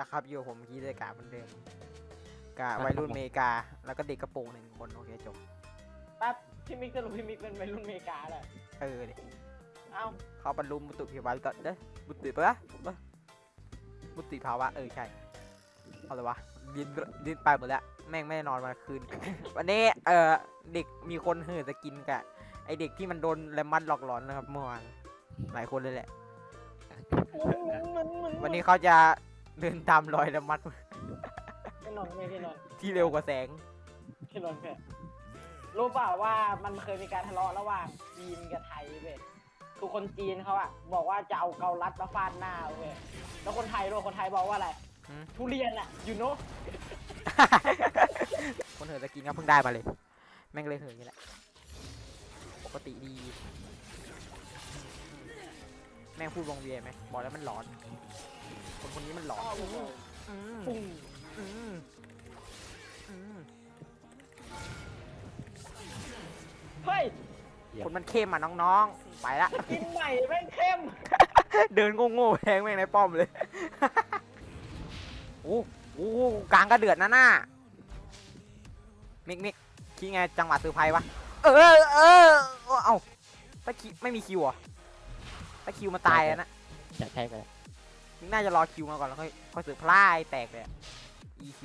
ละครับอยู่กับผมคีเลยกาเหมือนเดิมกาวัยรุ่นอเมริกา แล้วก็เด็กกระโปรงหนึ่งคนโอเคจบแป๊บพี่มิกสรุปพี่มิกเป็นวัยรุ่นอเมริกาเลยเออดิเอ้าเขาบรรลุบุตุภาวะก่อนเด้อบุตุปะปะบุตุภาวะเออใช่เอาเลยวะดินดินไปหมดแล้วแม่งไม่ได้นอนมาคืน วันนี้เออเด็กมีคนเหือจะกินกะไอเด็กที่มันโดนแรมมันหลอกหลอนนะครับเมื่อวานหลายคนเลยแหละมึนมึนมึนวันนี้เขาจะ เดินตามรอยแรมมันพี่นนท์ไม่พี่นนท์ที่เร็วกว่าแสงพี่นนท์เพื่อนรู้เปล่าว่ามันเคยมีการทะเลาะระหว่างจีนกับไทยเว้ยคือคนจีนเขาอะบอกว่าจะเอาเกาลัดมาฟาดหน้าเว้ยแล้วคนไทยด้วยคนไทยบอกว่าอะไรหืม ทุเรียนอะยูโนคนเหินจะกินก็เพิ่งได้มาเลย แม่งเลยเหินอย่างนี้แหละ ปกติดี แม่งพูดวงเวียนไหมบอกแล้วมันหลอน คนคนนี้มันหลอนอืมปุ้งอืมอืมเฮ้ย คนมันเข้มอะน้องๆ ไปละ กินใหม่แม่งเข้ม เดินโง่ๆแทงแม่งในป้อมเลย โอ้โหกลางก็เดือดนะหน้ามิกมิกคิดไงจังหวะซื้อร์ไพรส์วะ เออเออเอ้าถ้าคิวไม่มีคิวเหรอะถ้าคิวมาตายอะนะ จะใช่ไปแล้ว มิกน่าจะรอคิวมาก่อนแล้วค่อยค่อยซื้อร์ไพรส์แตกเลยอะ EQ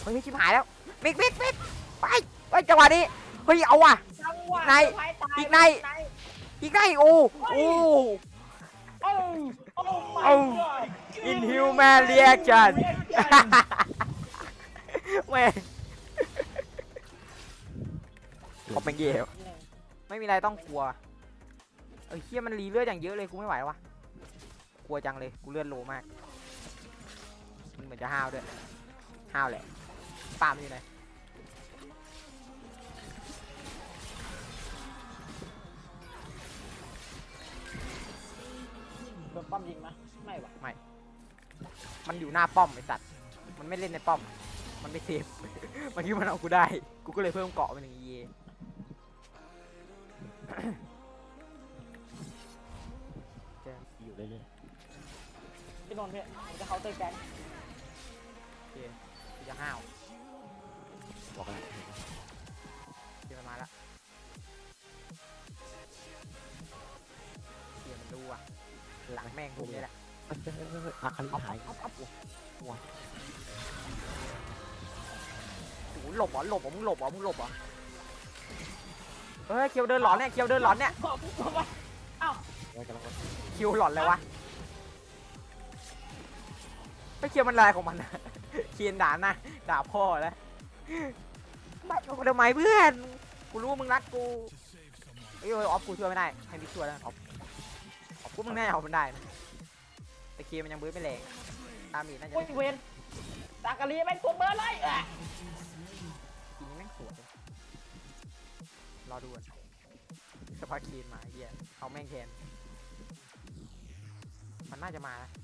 เฮ้ยชิบหายแล้วมิกมิกมิกไปไปจังหวะนี้เฮ้ยเอาว่ะ จังหวะในสุดท้ายตายอีกใน อีกได้โอ้ โอ้โอ้ โอ้ my โอ้ god Inhuman reaction แม่งเขาเป็นเกย์ไม่มีอะไรต้องกลัวเอ้ยเฮียมันรีเลือดอย่างเยอะเลยกูไม่ไหวแล้ววะ กลัวจังเลยกูเลือดโลมาก มันเหมือนจะห้าวด้วยห้าวแหละปาล์มนอยู่ไหนโดนป้อมยิงไหมไม่วะมันอยู่หน้าป้อมไอสัตว์ มันไม่เล่นในป้อม มันไม่เซฟ มันคิดว่ามันเอากูได้ กูก็เลยเพิ่มเกาะไปหนึ่งเออยู่เรื่อย พี่นนท์พี่ผมจะเคาน์เตอร์แก๊งกูจะห้าวๆบอกแล้วเดี๋ยวมันมาละเดี๋ยวมันดูอะ หลังแม่งพวกนี้แหละเอ้ยเอ้ยเอ้ยเอ้ยอาคาลิเอาหายเอาเอาโอ้โหหลบเหรอหลบเหรอมึงหลบเหรอมึงหลบเหรอเฮ้ยเคียวเดินหลอนเนี่ยเคียวเดินหลอนเนี่ยบอกบอกว่าไว้กำลังว่าคิวหลอนเลยวะ ไม่เคียวมันอะไรของมันอะเคียนด่าหน้าด่าพ่อแล้วบัดกูทำไมเพื่อนกูรู้ว่ามึงรักกูเอ้ยเอ้ยออฟกูช่วยไม่ได้ให้พี่ช่วยแล้วออฟออฟกูมึงแน่เอามันได้นะแต่เคียมันยังบื้อไม่แรงตามอีกน่าจะโอ้ยเวนตากะลีแม่งตัวเบอร์เลยเอ้ยกินแม่งสวยรอดูก่อนสปาคีนมาไอ้เฮียเอาแม่งแทนมันน่าจะมานะมาตรงนี้เฮ้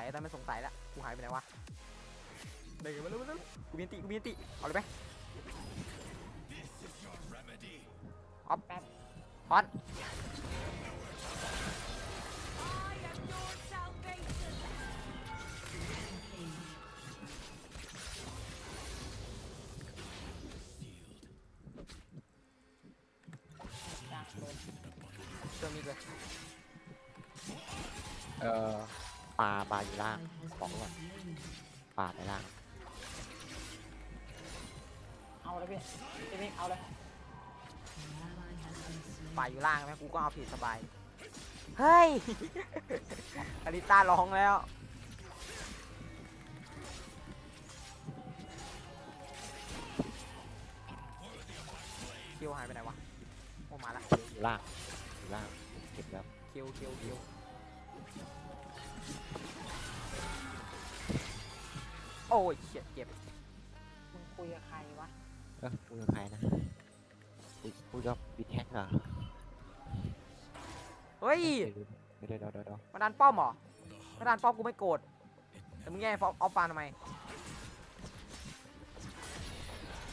ยมันมันสงสัยแต่ไม่สงสัยละกูหายไปไหนวะเดี๋ยวมาแล้วมาแล้วกูมีอันติกูมีอันติเอาเลยไหมออฟแป๊บออนจ้าโดนเติมมีกเลยเอ่อ ปลาปลาอยู่ล่างบอกก่อนปลาในล่าง เอาเลยพี่พี่มิกเอาเลยป่าอยู่ล่างไหมกูก็เอาผิดสบาย เฮ้ย อลิต้าร้องแล้ว คิวหายไปไหนวะ โอ้มาละอยู่ล่างอยู่ล่างเก็บแล้ว คิวคิวคิว อ้ยเฉียดเจ็บมึงคุยกับใครวะเออคุยกับใครนะคุยคุยกับบีแท็กเหรอเฮ้ยไม่ได้เดี๋ยวเดี๋ยวเดี๋ยวมาดันป้อมเหรอมาดันป้อมกูไม่โกรธแต่มึงแย่งฟออฟฟานทำไม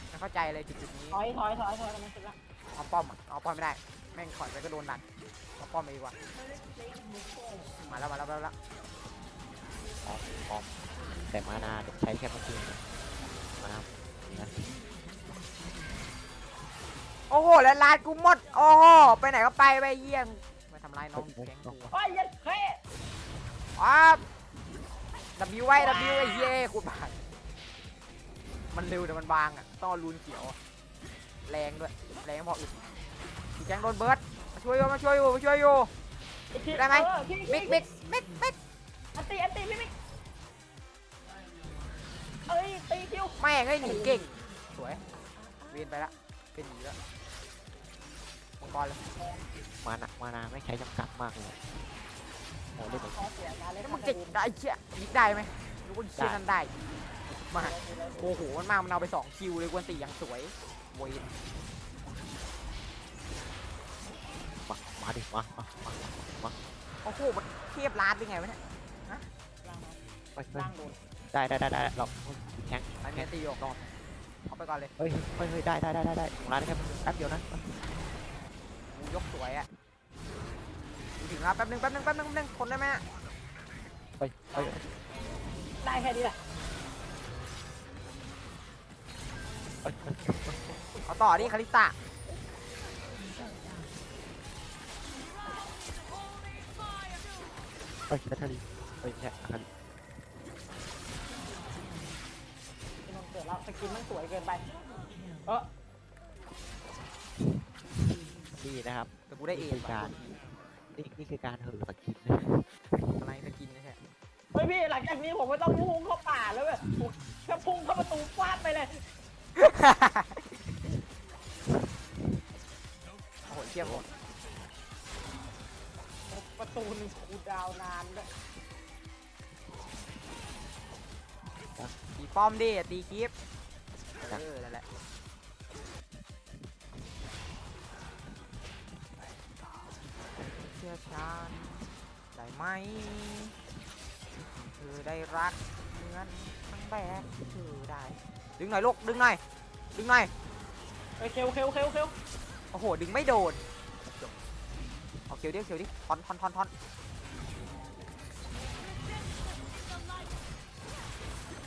ไม่เข้าใจเลยจุดๆนี้ถอยถอยถอยถอยมันเสร็จละเอาป้อมอะเอาป้อมไม่ได้ แม่งถอยไปก็โดนดันเอาป้อมไปดีกว่ามาแล้วมาแล้วมาแล้ว พร้อมพร้อมแต่มานาเดี๋ยวใช้แค่เมื่อกี้นะมานานะโอ้โห แล้วลาดกูหมด โอ้โห ไปไหนก็ไปไปเยี่ยงมาทำลายน้องแก๊งกูอะโอ้ยเยัดเฮ้อ้าว W ไว้ W ไอ้เย่กูบางมันเร็วแต่มันบางอะต้องเอารูนเขียวอะแรงด้วย แรงพออึดพี่แก๊งโดนเบิร์ดมาช่วยอยู่มาช่วยอยู่มาช่วยอยู่ได้ไหมเออพี่บิ๊กบิ๊กบิ๊กบิ๊ก คิวแม่งไอ้หนีเก่ง สวย เวียนไปละเป็นหนีแล้วมังกรเลยมานามานาไม่ใช้จำกัดมากเลยโอ้เล่นแบบขอเสียการเล่นแล้วมึงจะได้เชี่ยยิงได้ไหมรู้ว่าเชี่ยนั่นได้มาโอ้โหมันมามันเอาไปสองคิวเลยกวนตีอย่างสวยโวยนมามาดิมามามาโอ้โหมันเทียบลาดได้ไงวะเนี่ยไปไปล่างโดน ได้ได้ได้ได้เราแข่งไอเมียตีโยกรอบเอาไปก่อนเลยเฮ้ยเฮ้ยเฮ้ยได้ได้ได้ได้ได้ของร้านแค่แป๊บเดียวนะกูยกสวยอะกูถึงแล้วแป๊บนึงแป๊บนึงแป๊บนึงแป๊บนึงทนได้ไหมอะเฮ้ยเฮ้ยได้แค่นี้แหละเฮ้ยเอาต่อดิคาริตะเฮ้ยแบตเตอรี่เฮ้ยแค่คันที่มัน ดแล้วสกินมันสวยเกินไป เออนี่นะครับแต่กูได้เอนี่คือการนี่นี่คือการเหินสกินนะอะไรจะกินนะใช่เฮ้ยพี่หลังจากนี้ผมไม่ต้องพุ่งเข้าป่าแล้วเว้ยผมแค่พุ่งเข้าประตูฟาดไปเลย โอ้โหเทียบหมดประตูหนึงคูลดาวน์นานด้วย ป้อมดิตีคลิปเออนั่นแหละเชื่อฉันได้ไหมเธอได้รักเหมือนทั้งแบบเธอได้ ดึงหน่อยลูกดึงหน่อยดึงหน่อยเฮ้ยเคลเคลเคลเคลโอ้โหดึงไม่โดนเอาเขียวดิเขียวดิทอนทอนทอนทอน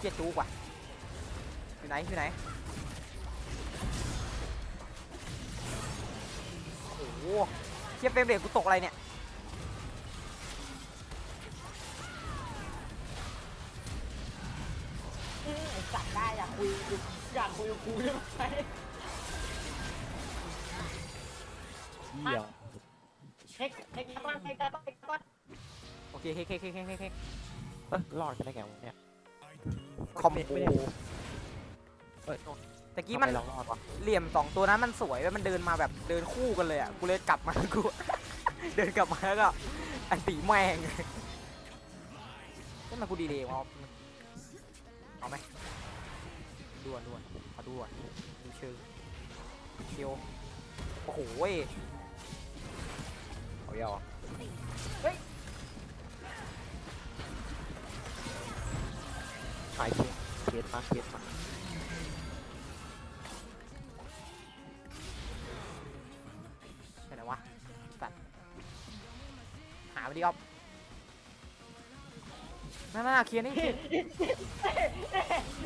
เกียดจูกว่ะอยู่ไหนอยู่ไหนโอ้โหเทียบเฟรมเรทกูตกอะไรเนี่ยอืมจัดได้อยากคุยอยากคุยกับกูใช่ไหมเยี่ยมเช็คเช็คก่อนเช็คก่อนเช็คก่อนโอเคเฮ้ยเฮ้ยเฮ้ยเฮ้ยเฮ้ยเฮ้ยเอ้ยรอดกันได้ไงวะเนี่ย คอมโบไม่ได้เอ้ยโน่นตะกี้มันทำไเรารอดวะเหลี่ยมสองตัวนั้นมันสวยเว้ยมันเดินมาแบบเดินคู่กันเลยอะกูเลยกลับมากูเดินกลับมาแล้วก็ไอ้ตีแมงนี่มันกูดีเลยวะเอาไหมด่วนด่วนขอด่วนดูเชิงเคียวโอ้โหเว้ยเอาเย อะหายเคสเคสมาเคสมาไปไหนวะสัตว์หาไปดิออฟนั่นน่ะเคลียร์นี่เคลียร์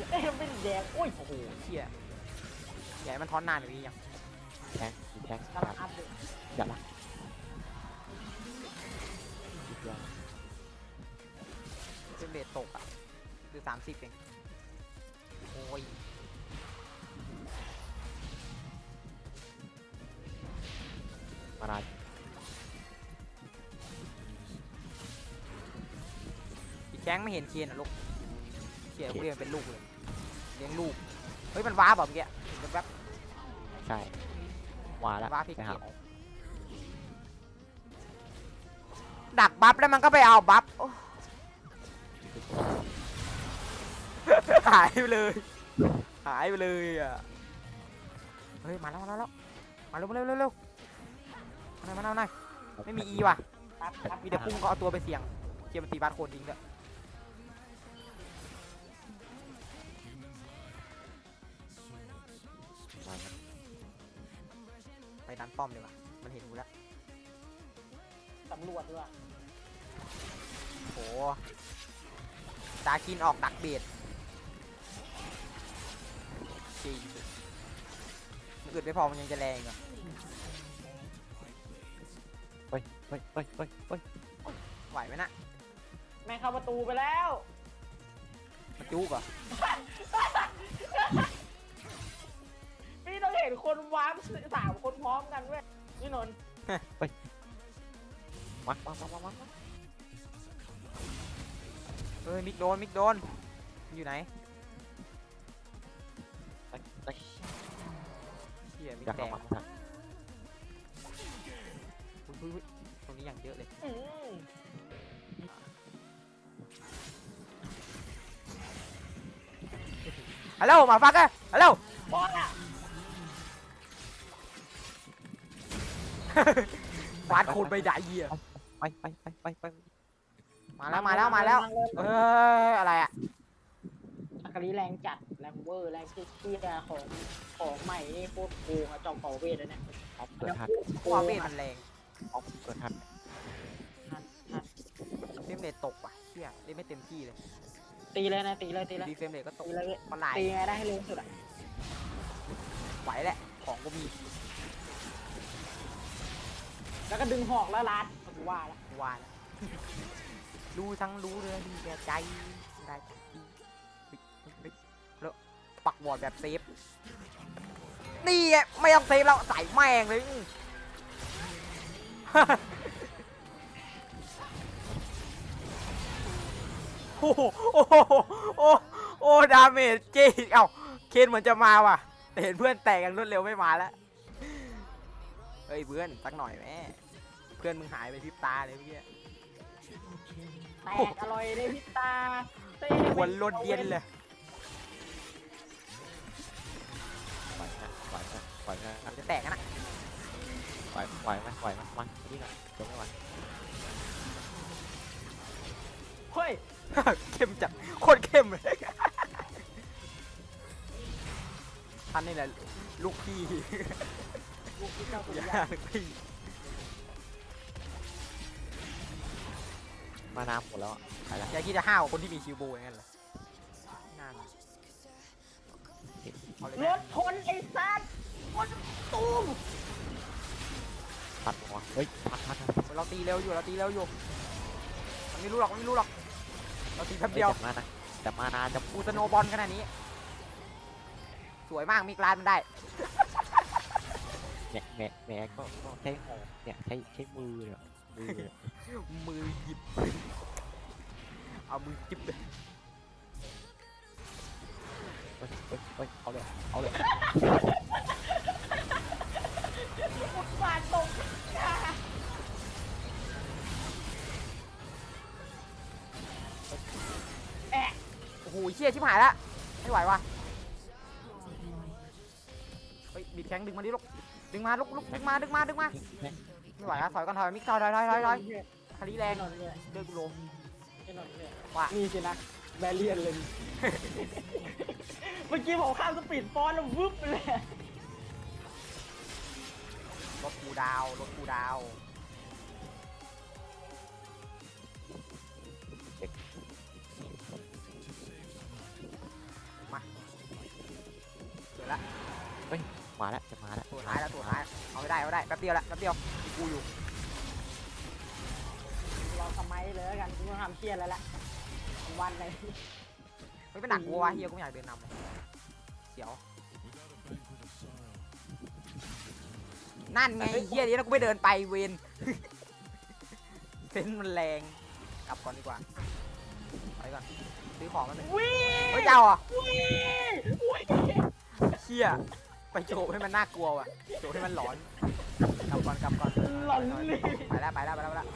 เอ้ยเป็นแดงอุ้ยโอ้โหเชี่ยใหญ่มันทอนนานอย่างนี้ยังแทงอีกแทงกำลังอัพเลยอย่าละอีกอย่างเฟรมเรทตกอะ คือสามสิบเองโอ้ยมานาอีกแข้งไม่เห็นเคียนอะลูกเคียนกูเรียกมันเป็นลูกเลยเลี้ยงลูก เฮ้ย มันว้าบแบบเมื่อกี้มันแบบใช่ว่าแล้วว้าพี่ไปเขีหายวดักบัฟแล้วมันก็ไปเอาบัฟโอ้ หายไปเลย หายไปเลยอะ เฮ้ย มาแล้ว มาแล้ว มาเร็วมาเร็วเร็วเร็วมาหน่อยมาหน่อยมาหน่อยไม่มีอีว่ะปั๊บปั๊บมีแต่พุ่งก็เอาตัวไปเสี่ยงเกียร์มันตีบาสโคนทิ้งด้วยมาครับตไปดันป้อมดีกว่า มันเห็นกูแล้วสำรวจด้วยโหตาคินออกดักเบียดจ ริงมันอึดไม่พอมันยังจะแรงอีกเหรอเฮ้ยเฮ้ยเฮ้ยเฮ้ยเฮ้ยไหวไหมน่ะแม่งเข้าประตูไปแล้วมาจุกเหรอพี่ต้องเห็นคนวาร์ปสามคนพร้อมกันด้วยนี่นนท์มามามามามามาเฮ้ยมิกโดนมิกโดนมันอยู่ไหน เฮียมิกอยากแดเอางมาทันอุ๊ยอุ๊ยอุ๊ยตรงนี้อย่างเยอะเลยฮัลโหลหมาฟักอะฮัลโหลฟาดโคนไปด่าเหี้ยไปไปไปไปไปมาแล้วมาแล้วมาแล้ว เอ้ยอะไรอะ อักรีแรงจัดแรงเว อร์แรงเชี่ยของของใหม่นี่โคตรโกงอะจอมเป่าเวทเลยเนี่ยออฟเกิดทันกความเวทมันแรงออฟเกิดทันเฟรมเรทตกว่ะเชี่ยเล่นไม่เต็มที่เลย ตีเลยนะตีเลยตีเลยดีเฟรมเรทก็ตกตีเลยมันหลายตีไงได้ให้เร็วสุดอะไหวแหละของก็มี แล้วก็ดึงหอกแล้วรัดผมว่าละว่านรู้ทั้งรู้เลยดีแกใจได้ใจดี ปักบอร์ดแบบเซฟนี่ไงไม่ต้องเซฟแล้วใส่แม่งเลยอื้อโอ้โหโอ้โหโอ้โอ้ดาเมจเจ๊เอ้าเคนเหมือนจะมาว่ะ แต่เห็นเพื่อนแตกกันรวดเร็วไม่มาแล้วเฮ้ยเพื่อนสักหน่อยแม่เพื่อนมึงหายไปพริบตาเลยเมื่อกี้แตกอร่อยในพริบตาเต้ควรลดเย็นเลย แตกกันนะไหวไหวไหมไหวไหมมาที่ไหนเดี๋ยวไม่ไหวเฮ้ย เข้มจัดโคตรเข้มเลย ท่านนี่แหละลูกพี่ลูกที่เจ้าสุดอย่ายอดลูกพี่มาน้ำหมดแล้วอะไปละอย่าคิดจะห้าวคนที่มีคิวโบอย่างนั้นเหรอน่ารักเอาเลยรแม่ถชนไอ้สัตว์รถ ตูมตัดหัวเฮ้ยทันทันทันเราตีเร็วอยู่เราตีเร็วอยู่มันไม่รู้หรอกมันไม่รู้หรอกเราตีแป๊บเฮ้ยเดียวแต่มานะแต่มานาจะกูสโนว์บอลขนาดนี้ สวยมากมีกลานมันได้เนี่ยแม่แม่ก็ก็ใช้หอกเนี่ยใช้ใช้มือเนี่ยมือเนี่ยมือหยิบ เอามือจิบเลยเฮ้ยเฮ้ยเฮ้ยเอาเลยเอาเลย ยชิบหายละไม่ไหวว่ะเฮ้ยบีบแข้งดึงมาดิลูกดึงมาลูกลูกดึงมาดึงมาดึงมาแม่ไม่ไหวแล้วถอยก่อนถอยมิกถอยถอยถอยถอยถอยคาริแรแน่งนอนเนี่ยเดินกูโลแน่นอนเนี่ยว่านี่สินะแบเรียนเลยเมื่อกี้ผมข้ามสปีดฟอนต์แล้ววึบไปเลยรถกูดาวรถกูดาว มาแล้วจะมาแล้วตัวท้ายแล้วตัวท้ายเอาไม่ได้เอาไม่ได้แป๊บเดียวละแป๊บเดียวมีกูอยู่เราทำไมเลยแล้วกันกูต้องทำเชียร์แล้วแหละวันไหนไม่เป็นหนักกูวะเฮียกูไม่อยากเดินนำเลยเสียวนั่นไงเฮียนี้แล้วกูไม่เดินไปเวนเซนส์มันแรงกลับก่อนดีกว่าไปก่อนซื้อของมันหนึ่งวิ่งเฮ้ยเจ้าอะวิ่งวิ่งเชี่ย ไปโจบให้มันน่ากลัวว่ะโจบให้มันหลอนกลับก่อนกลับก่อนหล่อนเลยไปแล้วไปแล้วไปแล้วไปแล้ว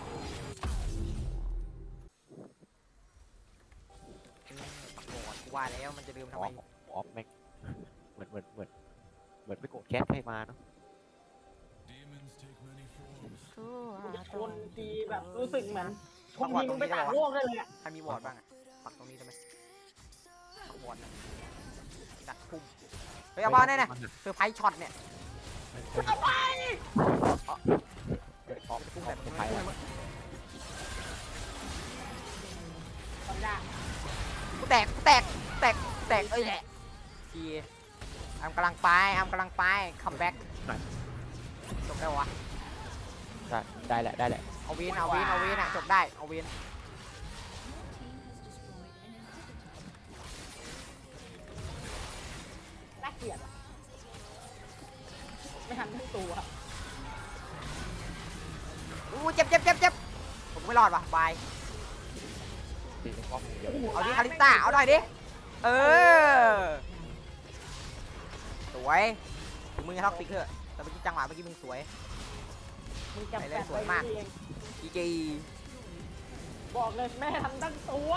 อืมโหดกูว่าแล้วมันจะลืมทำอไมอฟออฟแม่งเหมือนเหมือนเหมือนเหมือนไปกดแก๊สให้มาเนาะกูจะชนทีแบบรู้สึกเหมือนชนทีมึงไปต่างโลกได้เลยอะใครมีวอร์ดบ้างอะปักตรงนี้ได้ไหมปักวอร์ดนะดักพุ่ม เฮ้ยเอาบ้านแน่ๆเซอร์ไพรส์ช็อตเนี่ยเอาไปเดี๋ยวออกพุ่งอแบอกบไปแล้วทำได้กูแตกกูแตกแตกแตกเอ้ยแหละทีอามกำลังไปอามกำลังไปคัมแบ็กจบได้วะได้ได้แหละได้แหละเอาวินเอาวินเอาวินอะจบได้เอาวิน เกลียดอะไม่ทันทั้งตัวอู้เจ็บเจ็บเจ็บเจ็บผมไม่รอดว่ะบายตีในป้อมอย่างเดียวเอาดิคาริต้าเอาหน่อยดิ เออ สวยถึงมือท็อกซิกเถอะแต่เมื่อกี้จังหวะเมื่อกี้มึงสวย มึงจำไปเลแปยดสวยมากไเองจีจีบอกเลยแม่ทันตั้งตัว